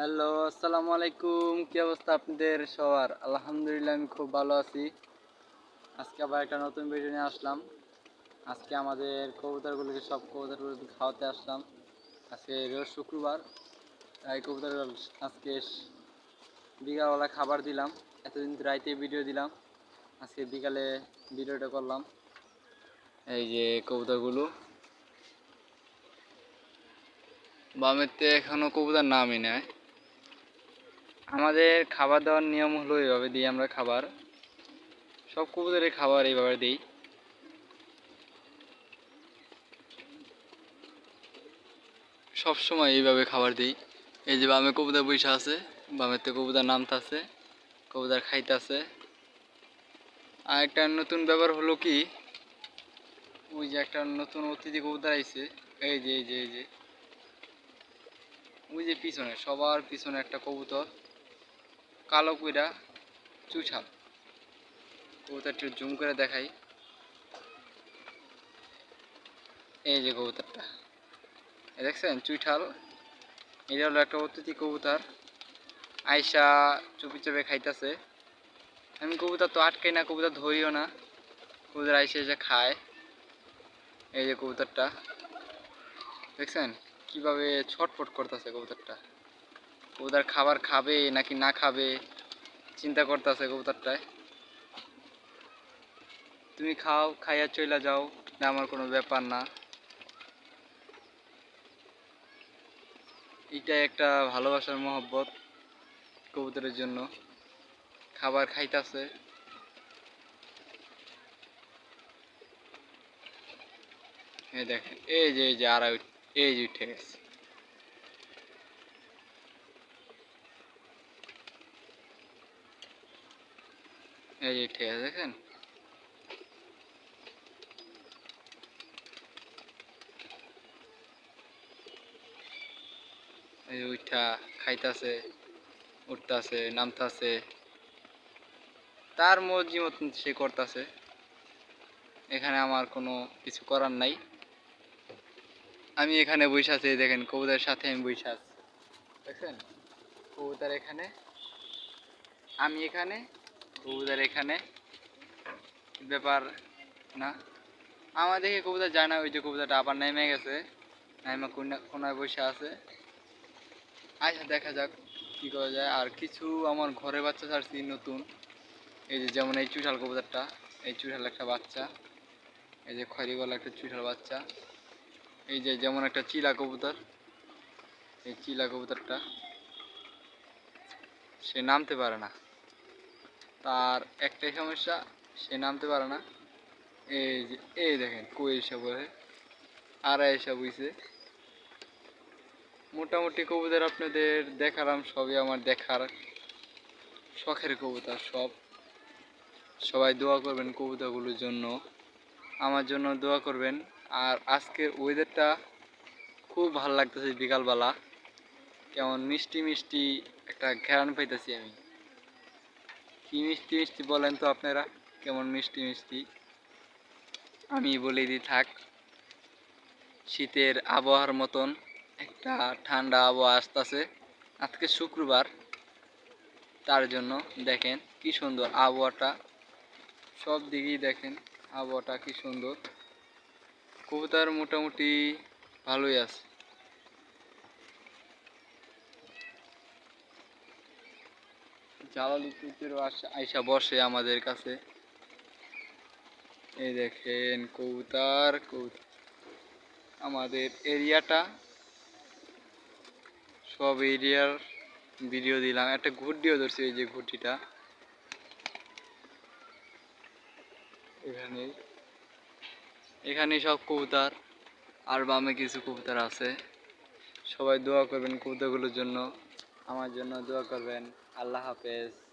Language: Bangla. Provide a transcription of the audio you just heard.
হ্যালো, আসসালামু আলাইকুম। কি অবস্থা আপনাদের সবার? আলহামদুলিল্লাহ, আমি খুব ভালো আছি। আজকে আবার একটা নতুন ভিডিও নিয়ে আসলাম। আজকে আমাদের কবুতরগুলোকে সব কবুতরগুলোকে খাওয়াতে আসলাম। আজকে রোজ শুক্রবার, তাই কবুতর আজকে বিকালবেলা খাবার দিলাম। এতদিন রাইতে ভিডিও দিলাম। আজকে বিকালে ভিডিওটা করলাম। এই যে কবুতরগুলো। বামেতে এখনও কবুতর নামই নেয় আমাদের খাবার দাবার নিয়ম হলো এইভাবে দিই আমরা খাবার। সব কবুতরের খাবার এইভাবে দিই। সব সময় এইভাবে খাবার দিই। এই যে বামে কবুতর বৈশা আছে, বামেতে কবুতর নামতাছে, কবুতর খাইতাছে। আর একটা নতুন ব্যাপার হলো কি, ওই যে একটা নতুন অতিথি কবুতর আইছে, এই যে এই যে এই যে। ওই যে পিছনে, সবার পিছনে একটা কবুতর। কালো কইরা চুছাল কবুতরটা একটু জুম করে দেখাই। এই যে কবুতরটা। দেখছেন, চুইঠাল। এটা হলো একটা অতিথি কবুতর। আয়সা চুপি চুপে খাইতেছে। আমি কবুতর তো আটকাই না, কবুতর ধরিও না। কবুতর আইসা এসে খায়। এই যে কবুতরটা। দেখছেন, কীভাবে ছটফট করতেছে কবুতরটা। কবুতর খাবার খাবে নাকি না খাবে চিন্তা করতেছে কবুতরটায়। তুমি খাও, খাইয়া চলে যাও, না আমার কোনো ব্যাপার না। এটা একটা ভালোবাসার মহব্বত কবুতরের জন্য। খাবার খাইতেছে। এই দেখেন, এই যে এই যে আর এই যে উঠে গেছে। এই যে ঠিক আছে দেখেন এই উঠা খাইতাছে নামতাছে। তার মর্জি মতন সে করতেছে। এখানে আমার কোনো কিছু করার নাই। আমি এখানে বসে দেখেন, কবুতরের সাথে আমি বসে আছি। দেখছেন? কবুতর এখানে, আমি এখানে কবুতর এখানে। ব্যাপার না। আমার দেখে কবুতর যায় না, ওই যে কবুতরটা আবার নেমে গেছে। কোনা- কোনায় বসে আছে। আচ্ছা দেখা যাক কি করা যায়। আর কিছু আমার ঘরে বাচ্চা ছাড়ছি, নতুন। এই যে যেমন এই চুঠাল কবুতরটা, এই চুঠাল একটা বাচ্চা। এই যে খয়রিগলা একটা চুঠাল বাচ্চা। এই যে যেমন একটা চিলা কবুতর। এই চিলা কবুতরটা, সে নামতে পারে না। তার একটাই সমস্যা, সে নামতে পারে না। এই যে, এই দেখেন কই এসে বলে আর এসে বুঝছে মোটামুটি কবুতর আপনাদের দেখালাম, সবই আমার দেখার শখের কবুতর, সব। সবাই দোয়া করবেন কবুতরগুলোর জন্য। আমার জন্য দোয়া করবেন। আর আজকের ওয়েদারটা খুব ভালো লাগতেছে বিকালবেলা। কেমন মিষ্টি মিষ্টি একটা ঘ্রাণ পাইতেছি আমি। কি মিষ্টি মিষ্টি বলেন তো আপনারা? কেমন মিষ্টি মিষ্টি? আমি বলে দিই, থাক। শীতের আবহাওয়ার মতন একটা ঠান্ডা আবহাওয়া আসতেছে। আজকে শুক্রবার। তার জন্য দেখেন কি সুন্দর আবহাওয়াটা। সব দিকেই দেখেন আবহাওয়াটা কি সুন্দর। কবুতর মোটামুটি ভালোই আছে। জালালি কুকুরও আইসা বসে আমাদের কাছে। এই দেখেন কবুতর কবুতর। আমাদের এরিয়াটা, সব এরিয়ার ভিডিও দিলাম। একটা ঘুরটিও ধরছি এই যে ঘুরটিটা এখানে এখানে সব কবুতর, আর বামে কিছু কবুতর আছে। সবাই দোয়া করবেন কবুতরগুলোর জন্য। আমার জন্য দোয়া করবেন। আল্লাহ হাফেজ।